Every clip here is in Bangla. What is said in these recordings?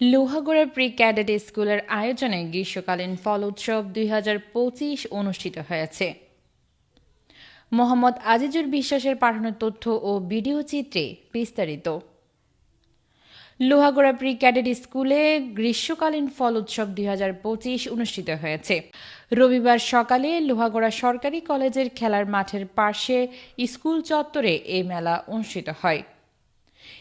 লোহাগড়া প্রি ক্যাডেট স্কুলের আয়োজনে গ্রীষ্মকালীন ফল উৎসব দুই অনুষ্ঠিত হয়েছে। মোহাম্মদ আজিজুর বিশ্বাসের পাঠানো তথ্য ও ভিডিও চিত্রে বিস্তারিত। লোহাগড়া প্রি ক্যাডেট স্কুলে গ্রীষ্মকালীন ফল উৎসব দুই হাজার পঁচিশ অনুষ্ঠিত হয়েছে। রবিবার সকালে লোহাগড়া সরকারি কলেজের খেলার মাঠের পাশে স্কুল চত্বরে এই মেলা অনুষ্ঠিত হয়।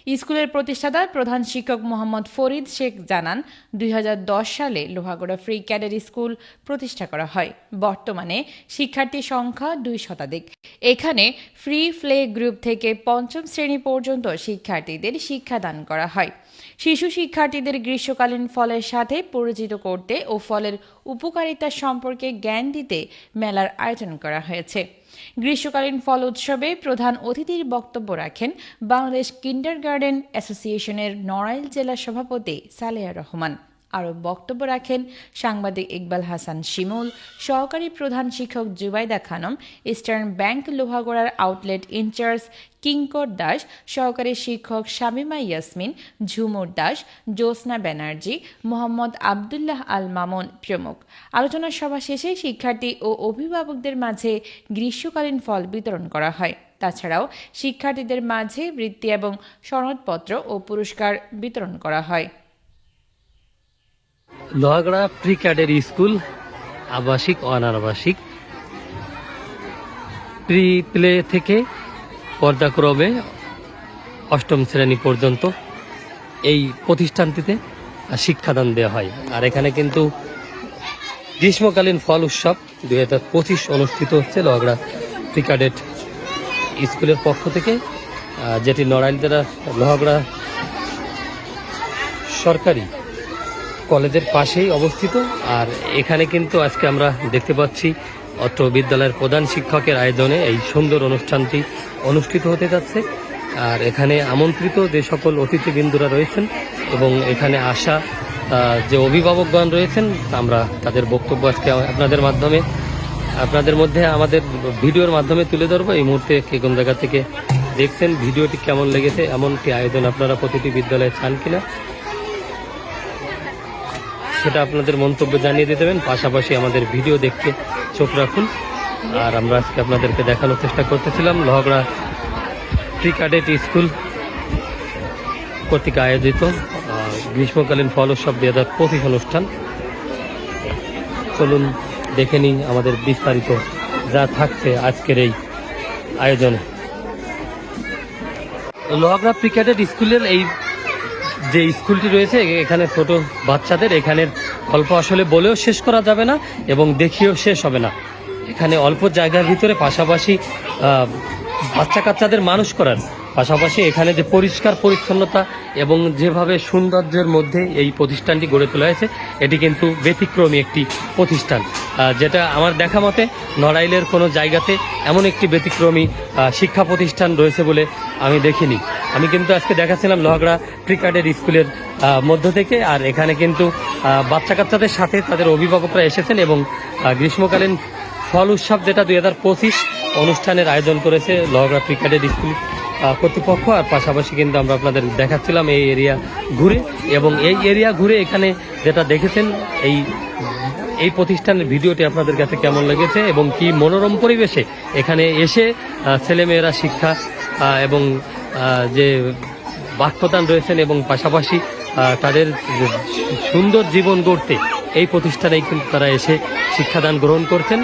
স্কুলের প্রতিষ্ঠাতা প্রধান শিক্ষক মোহাম্মদ ফরিদ শেখ জানান, দুই হাজার দশ সালে লোহাগড়া ফ্রি ক্যাডেট স্কুল প্রতিষ্ঠা করা হয়। বর্তমানে শিক্ষার্থী সংখ্যা দুই শতাধিক। এখানে ফ্রি ফ্লে গ্রুপ থেকে পঞ্চম শ্রেণি পর্যন্ত শিক্ষার্থীদের শিক্ষাদান করা হয়। শিশু শিক্ষার্থীদের গ্রীষ্মকালীন ফলের সাথে পরিচিত করতে ও ফলের উপকারিতা সম্পর্কে জ্ঞান দিতে মেলার আয়োজন করা হয়েছে। গ্রীষ্মকালীন ফল উৎসবে প্রধান অতিথির বক্তব্য রাখেন বাংলাদেশ কিন্ডার গার্ডেন অ্যাসোসিয়েশনের নড়াইল জেলা সভাপতি সালেয়া রহমান। আরও বক্তব্য রাখেন সাংবাদিক ইকবাল হাসান শিমুল, সহকারী প্রধান শিক্ষক জুবাইদা খানম, ইস্টার্ন ব্যাংক লোহাগড়ার আউটলেট ইনচার্জ কিঙ্কর দাস, সহকারী শিক্ষক শামিমা ইয়াসমিন, ঝুমুর দাস, জ্যোৎস্না ব্যানার্জি, মোহাম্মদ আবদুল্লাহ আল মামুন প্রমুখ। আলোচনা সভা শেষে শিক্ষার্থী ও অভিভাবকদের মাঝে গ্রীষ্মকালীন ফল বিতরণ করা হয়। তাছাড়াও শিক্ষার্থীদের মাঝে বৃত্তি এবং সনদপত্র ও পুরস্কার বিতরণ করা হয়। লোহাগড়া প্রি ক্যাডের স্কুল, আবাসিক ও অনাবাসিক। প্রি প্লে থেকে পর্যাক্রমে অষ্টম শ্রেণি পর্যন্ত এই প্রতিষ্ঠানটিতে শিক্ষাদান দেওয়া হয়। আর এখানে কিন্তু গ্রীষ্মকালীন ফল উৎসব দুই হাজার পঁচিশ অনুষ্ঠিত হচ্ছে লোহাগড়া প্রি ক্যাডেট স্কুলের পক্ষ থেকে। যেটি নড়াইল জেলার লোহাগড়া সরকারি কলেজের পাশেই অবস্থিত। আর এখানে কিন্তু আজকে আমরা দেখতে পাচ্ছি অত্র বিদ্যালয়ের প্রধান শিক্ষকের আয়োজনে এই সুন্দর অনুষ্ঠানটি অনুষ্ঠিত হতে যাচ্ছে। আর এখানে আমন্ত্রিত যে সকল অতিথিবৃন্দুরা রয়েছেন এবং এখানে আসা যে অভিভাবকগণ রয়েছেন, আমরা তাদের বক্তব্য আজকে আপনাদের মাধ্যমে, আপনাদের মধ্যে আমাদের ভিডিওর মাধ্যমে তুলে ধরবো। এই মুহূর্তে কে কোন জায়গা থেকে দেখছেন, ভিডিওটি কেমন লেগেছে, এমনটি আয়োজন আপনারা প্রতিটি বিদ্যালয়ে চান কিনা সেটা আপনাদের মন্তব্য জানিয়ে দিয়ে দেবেন পাশাপাশি আমাদের ভিডিও দেখতে চোখ রাখুন। আর আমরা আজকে আপনাদেরকে দেখানোর চেষ্টা করতেছিলাম। লহগড়া প্রি স্কুল কর্তৃক আয়োজিত গ্রীষ্মকালীন ফল উৎসব দুই হাজার পঁচিশ অনুষ্ঠান। চলুন দেখে নিই আমাদের বিস্তারিত যা থাকছে আজকের এই আয়োজনে। লোহাগড়া ক্যাডেট স্কুলের এই যে স্কুলটি রয়েছে এখানে ছোট বাচ্চাদের এখানের গল্প আসলে বলেও শেষ করা যাবে না এবং দেখিয়েও শেষ হবে না। এখানে অল্প জায়গার ভিতরে পাশাপাশি বাচ্চা কাচ্চাদের মানুষ করার পাশাপাশি এখানে যে পরিষ্কার পরিচ্ছন্নতা এবং যেভাবে সৌন্দর্যের মধ্যে এই প্রতিষ্ঠানটি গড়ে তোলা হয়েছে, এটি কিন্তু ব্যতিক্রমী একটি প্রতিষ্ঠান। যেটা আমার দেখা মতে নড়াইলের কোনো জায়গাতে এমন একটি ব্যতিক্রমী শিক্ষা প্রতিষ্ঠান রয়েছে বলে আমি দেখিনি। আমি কিন্তু আজকে দেখাচ্ছিলাম লোহাগড়া ক্রিকেটের স্কুলের মধ্য থেকে আর এখানে কিন্তু বাচ্চা কাচ্চাদের সাথে তাদের অভিভাবকরা এসেছেন এবং গ্রীষ্মকালীন ফল উৎসব যেটা দুই হাজার পঁচিশ অনুষ্ঠানের আয়োজন করেছে লোহাগড়া ক্রিকেটের স্কুল। কর্তৃপক্ষ, আর পাশাপাশি কিন্তু আমরা আপনাদের দেখাচ্ছিলাম এই এরিয়া ঘুরে, এবং এই এরিয়া ঘুরে এখানে যেটা দেখেছেন, এই এই প্রতিষ্ঠানের ভিডিওটি আপনাদের কাছে কেমন লেগেছে এবং কি মনোরম পরিবেশে এখানে এসে ছেলেমেয়েরা শিক্ষা এবং যে বাক্যদান রয়েছেন এবং পাশাপাশি তাদের সুন্দর জীবন গড়তে এই প্রতিষ্ঠানেই কিন্তু তারা এসে শিক্ষাদান গ্রহণ করছেন।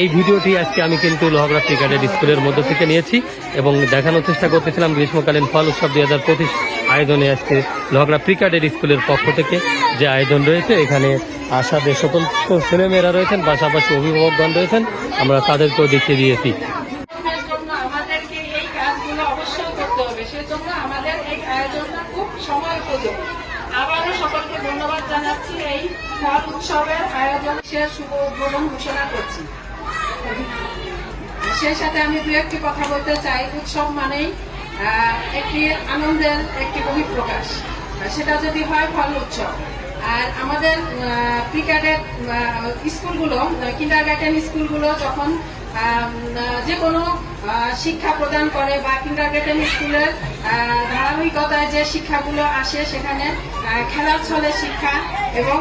এই ভিডিওটি আজকে আমি কিন্তু লোহাগড়া ক্রিকেটের স্কুলের মধ্য থেকে নিয়েছি এবং দেখানোর চেষ্টা করতেছিলাম গ্রীষ্মকালীন ফল উৎসব দুই হাজার পঁচিশ আয়োজনে আজকে লোহাগড়া ক্রিকেটের স্কুলের পক্ষ থেকে যে আয়োজন রয়েছে, এখানে আসা যে সকল ছেলেমেয়েরা রয়েছেন, পাশাপাশি অভিভাবকগণ রয়েছেন, আমরা তাদেরকেও দেখিয়ে দিয়েছি। সকলকে ধন্যবাদ জানাচ্ছি এই ফল উৎসবের আয়োজন শেষ শুভ উদ্বোধন ঘোষণা করছি। সেই সাথে আমি দু একটি কথা বলতে চাই, উৎসব মানেই একটি আনন্দের একটি বহিঃপ্রকাশ। সেটা যদি হয়, ফল উৎসব। আর আমাদের ক্রিকেটের স্কুলগুলো কিন্ডার গার্ডেন স্কুলগুলো যখন যে কোনো শিক্ষা প্রদান করে বা কিন্ডারগার্টেন স্কুলের আহ, ধারাবাহিকতায় যে শিক্ষাগুলো আসে সেখানে খেলার ছলে শিক্ষা এবং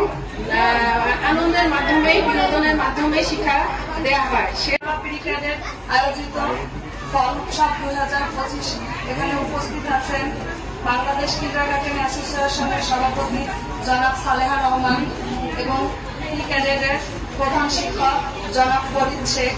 আনন্দের মাধ্যমে বিনোদনের মাধ্যমে শিক্ষা দেওয়া হয়। সেবা ক্রিকেটের আয়োজিত উৎসব দুই হাজার পঁচিশ এখানে উপস্থিত আছেন বাংলাদেশ কিন্ডারগার্টেন অ্যাসোসিয়েশনের সভাপতি জনাব সালেহা রহমান এবং ক্রিকেটের প্রধান শিক্ষক জনাব ফরিদ শেখ।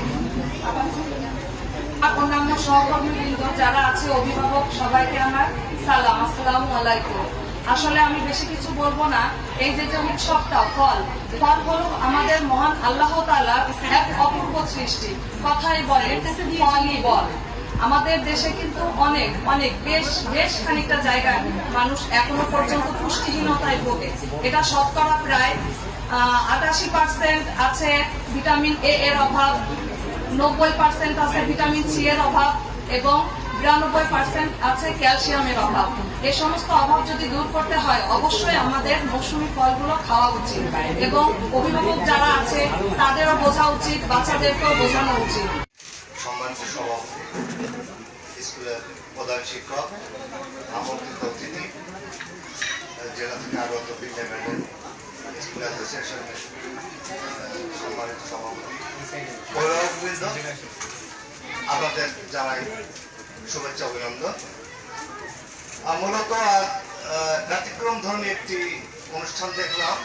অন্যান্য সহকর্মীবৃন্দ যারা আছে, অভিভাবক, সবাইকে আমার সালাম, আসসালাম আলাইকুম। আসলে আমি বেশি কিছু বলব না। এই যে উৎসবটা ফল ফল হলো আমাদের মহান আল্লাহ তাআলার এক অপূর্ব সৃষ্টি। কথাই বলে, ফলই বল। আমাদের দেশে কিন্তু অনেক অনেক, বেশ বেশ খানিকটা জায়গায় মানুষ এখনও পর্যন্ত পুষ্টিহীনতায় ভোগে। এটা শতকরা প্রায় আটাশি পার্সেন্ট আছে ভিটামিন এ এর অভাব, নব্বই পার্সেন্ট আছে ভিটামিন সি এর অভাব এবং বিরানব্বই পার্সেন্ট আছে ক্যালসিয়ামের অভাব। এই সমস্ত অভাব যদি দূর করতে হয়, অবশ্যই আমাদের মৌসুমী ফলগুলো খাওয়া উচিত। এবং অভিভাবক যারা আছে, তাদেরও বোঝা উচিত, বাচ্চাদেরকেও বোঝানো উচিত। সম্মানিত সভাপতি স্কুলের প্রধান শিক্ষক আমন্ত্রিত অতিথি জেলা থেকে আগত বিদ্যাপীঠের স্কুল অ্যাসোসিয়েশনের সম্মানিত সভাপতি অভিভাবকবৃন্দ আপনাদের জানাই শুভেচ্ছা অভিনন্দন মূলত আজ ব্যতিক্রম ধর্মী একটি অনুষ্ঠান দেখলাম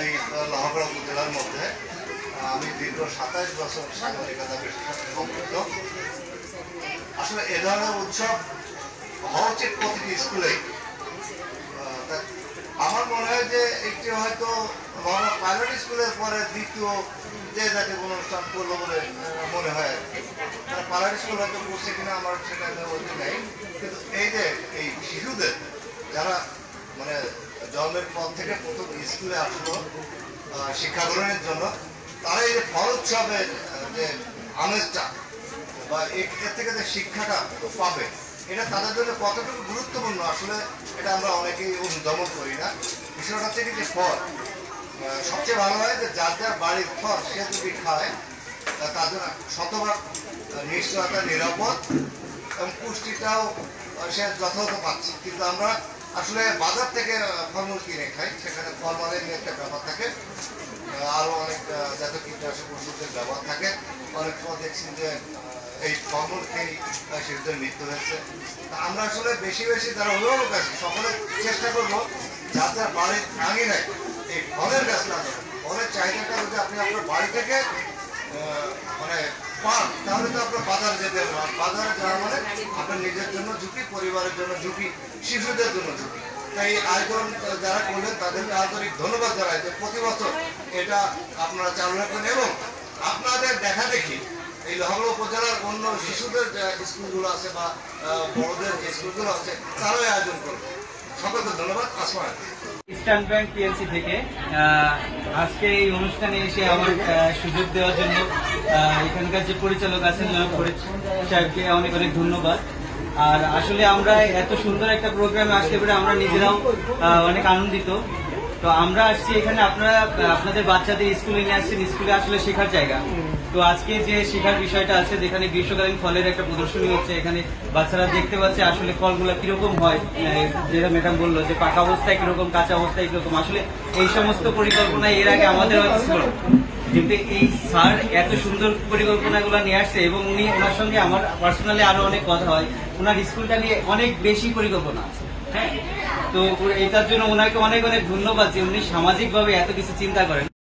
এই লহাগড়া উপজেলার মধ্যে। আমি দীর্ঘ সাতাইশ বছর সাংবাদিকতা সম্পৃক্ত। আসলে এ ধরনের উৎসব হওয়া উচিত প্রতিটি তা আমার মনে হয় যে একটি হয়তো প্রাইভেট স্কুলের পরে দ্বিতীয় যে জাতীয় অনুষ্ঠান করল বলে মনে হয়। প্রাইভেট স্কুল হয়তো করছে কিনা আমার সেটা বলতে নেই। কিন্তু এই যে এই শিশুদের যারা মানে জন্মের পর থেকে প্রথম স্কুলে আসলো শিক্ষা গ্রহণের জন্য তারা এই যে যে আমেজটা বা এর থেকে যে শিক্ষাটা পাবে, এটা তাদের জন্য কতটুকু গুরুত্বপূর্ণ? আসলে এটা আমরা অনেকেই অনুধাবন করি না। বিষয়টা থেকে যে ফল সবচেয়ে ভালো হয় যে যার যার বাড়ির ফল সে যদি খায়, তা তার জন্য শতভাগ নিশ্চয়তা, নিরাপদ এবং পুষ্টিটাও সে যথাযথ পাচ্ছে। কিন্তু আমরা আসলে বাজার থেকে ফলমূল কিনে খাই, সেখানে ফলমূলের নিয়ে একটা ব্যাপার থাকে আরও অনেক জাতীয় কীটনাশক ওষুধের ব্যবহার থাকে। অনেক সময় দেখছি যে এই ফলমূল খেয়ে শিশুদের মৃত্যু হয়েছে। আমরা আসলে বেশি বেশি যারা অভিভাবক আছে, সকলে চেষ্টা করব যাতে বাড়ির আঙিনায় এই ফলের গাছ লাগানো ফলের চাহিদাটা যদি আপনি আপনার বাড়ি থেকে মানে পান, তাহলে তো আপনার বাজারে যেতে হবে। বাজারে যাওয়া মানে আপনার নিজের জন্য ঝুঁকি, পরিবারের জন্য ঝুঁকি, শিশুদের জন্য ঝুঁকি। এই আয়োজন, যারা করলেন তাদেরকে আন্তরিক ধন্যবাদ জানাই যে প্রতি বছর এটা আপনারা চালু রাখবেন এবং আপনাদের দেখা দেখি এই লহগড় উপজেলার অন্য শিশুদের স্কুলগুলো আছে বা বড়দের যে স্কুলগুলো আছে, তারাও আয়োজন করবে। সকলকে ধন্যবাদ, আসমান। ইস্টার্ন ব্যাংক পিএলসি থেকে আজকে এই অনুষ্ঠানে এসে আমার সুযোগ দেওয়ার জন্য এখানকার যে পরিচালক আছেন সাহেবকে অনেক অনেক ধন্যবাদ। আর আসলে আমরা এত সুন্দর একটা প্রোগ্রামে আসতে পেরে আমরা নিজেরাও অনেক আনন্দিত। তো আমরা আসছি এখানে, আপনারা আপনাদের বাচ্চাদের স্কুলে নিয়ে আসছেন স্কুলে আসলে শেখার জায়গা। তো আজকে যে শেখার বিষয়টা আছে, যেখানে গ্রীষ্মকালীন ফলের একটা প্রদর্শনী হচ্ছে, এখানে বাচ্চারা দেখতে পাচ্ছে আসলে ফলগুলো কীরকম হয়। যেটা ম্যাডাম বলল যে পাকা অবস্থায় কীরকম, কাঁচা অবস্থায় কীরকম। আসলে এই সমস্ত পরিকল্পনা এর আগে আমাদের কিন্তু এই স্যার এত সুন্দর পরিকল্পনাগুলো নিয়ে আসছে এবং উনি ওনার সঙ্গে আমার পার্সোনালি আরও অনেক কথা হয়। ওনার স্কুলটা নিয়ে অনেক বেশি পরিকল্পনা আছে হ্যাঁ? তো এটার জন্য ওনাকে অনেক অনেক ধন্যবাদ যে উনি সামাজিকভাবে এত কিছু চিন্তা করেন।